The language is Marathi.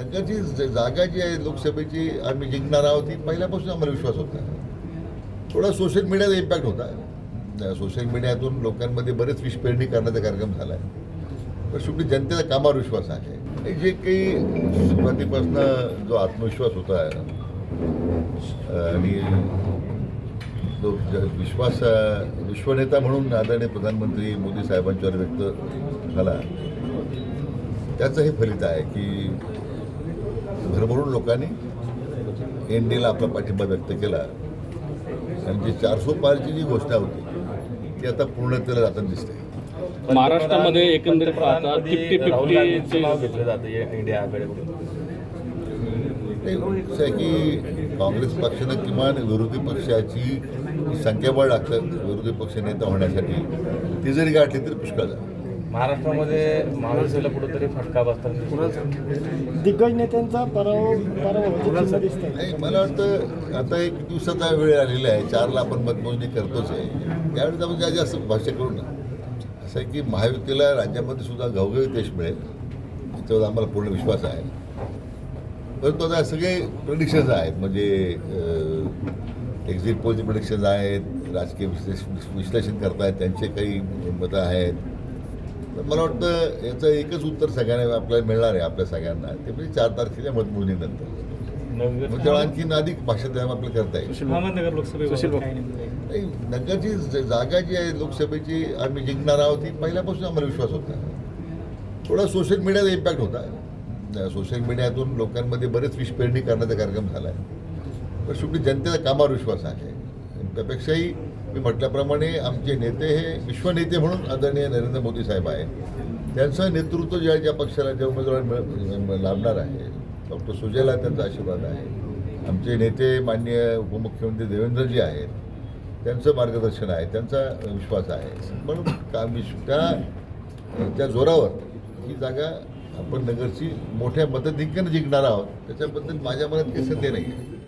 नगरची जागा जी आहे लोकसभेची आम्ही जिंकणार आहोत ती पहिल्यापासून आम्हाला विश्वास होता थोडा सोशल मीडियाचा इम्पॅक्ट होता सोशल मीडियातून लोकांमध्ये बरेच विषपेरणी करण्याचा कार्यक्रम झाला आहे. पण शेवटी जनतेचा कामावर विश्वास आहे. हे जे काही सुरुवातीपासून जो आत्मविश्वास होता आणि जो विश्वास विश्वनेता म्हणून आदरणीय प्रधानमंत्री मोदी साहेबांच्यावर व्यक्त झाला त्याचं हे फलित आहे की भरभरून लोकांनी एन डीला आपला पाठिंबा व्यक्त केला. आणि जी चारसो पारची जी घोषणा होती ती आता पूर्णतेला जाताना दिसते. महाराष्ट्रामध्ये एकंदरीत घेतलं जातं इंडिया आहे की काँग्रेस पक्षानं किमान विरोधी पक्षाची संख्याबळ लागतं विरोधी पक्ष नेता होण्यासाठी. ती जरी गाठली तरी पुष्कळ झालं. महाराष्ट्रामध्ये महाविकासला कुठेतरी फटका बसतात दिग्गज नेत्यांचा पराभव मला वाटतं आता एक दिवसाचा वेळ आलेला आहे. चारला आपण मतमोजणी करतोच आहे. त्यावेळेस आपण जास्त जास्त भाष्य करू ना असं आहे की महायुतीला राज्यामध्ये सुद्धा घवघवीत यश मिळेल. याच्यावर आम्हाला पूर्ण विश्वास आहे. परंतु आता सगळे प्रिडिक्शन्स आहेत. म्हणजे एक्झिट पोलचे प्रिडिक्शन्स आहेत. राजकीय विश्लेषण विश्लेषण करतायत. त्यांचे काही मतं आहेत. तर मला वाटतं याचं एकच उत्तर सगळ्यांना आपल्याला मिळणार आहे आपल्या सगळ्यांना. ते म्हणजे चार तारखेच्या मतमोजणीनंतर. मग तेव्हा आणखीन अधिक भाषा त्यामुळे आपल्याला करता येईल? नाही नगरची ज- जागा जी आहे लोकसभेची आम्ही जिंकणार आहोत ही पहिल्यापासून आम्हाला विश्वास होता. थोडा सोशल मीडियाचा इम्पॅक्ट होता. सोशल मीडियातून लोकांमध्ये बरेच विषपेरणी करण्याचा कार्यक्रम झाला आहे पण शेवटी जनतेचा कामावर विश्वास आहे. त्यापेक्षाही मी म्हटल्याप्रमाणे आमचे नेते हे विश्वनेते म्हणून आदरणीय नरेंद्र मोदी साहेब आहे त्यांचं नेतृत्व ज्या ज्या पक्षाला ज्या उमेदवार मिळ- लाभणार आहे डॉक्टर सुजयला त्यांचा आशीर्वाद आहे. आमचे नेते माननीय उपमुख्यमंत्री देवेंद्रजी आहेत. त्यांचं मार्गदर्शन आहे त्यांचा विश्वास आहे. म्हणून का विश्व त्या त्या जोरावर ही जागा आपण नगरची मोठ्या मतधिक्यानं जिंकणार आहोत त्याच्याबद्दल माझ्या मनात काही ते नाही आहे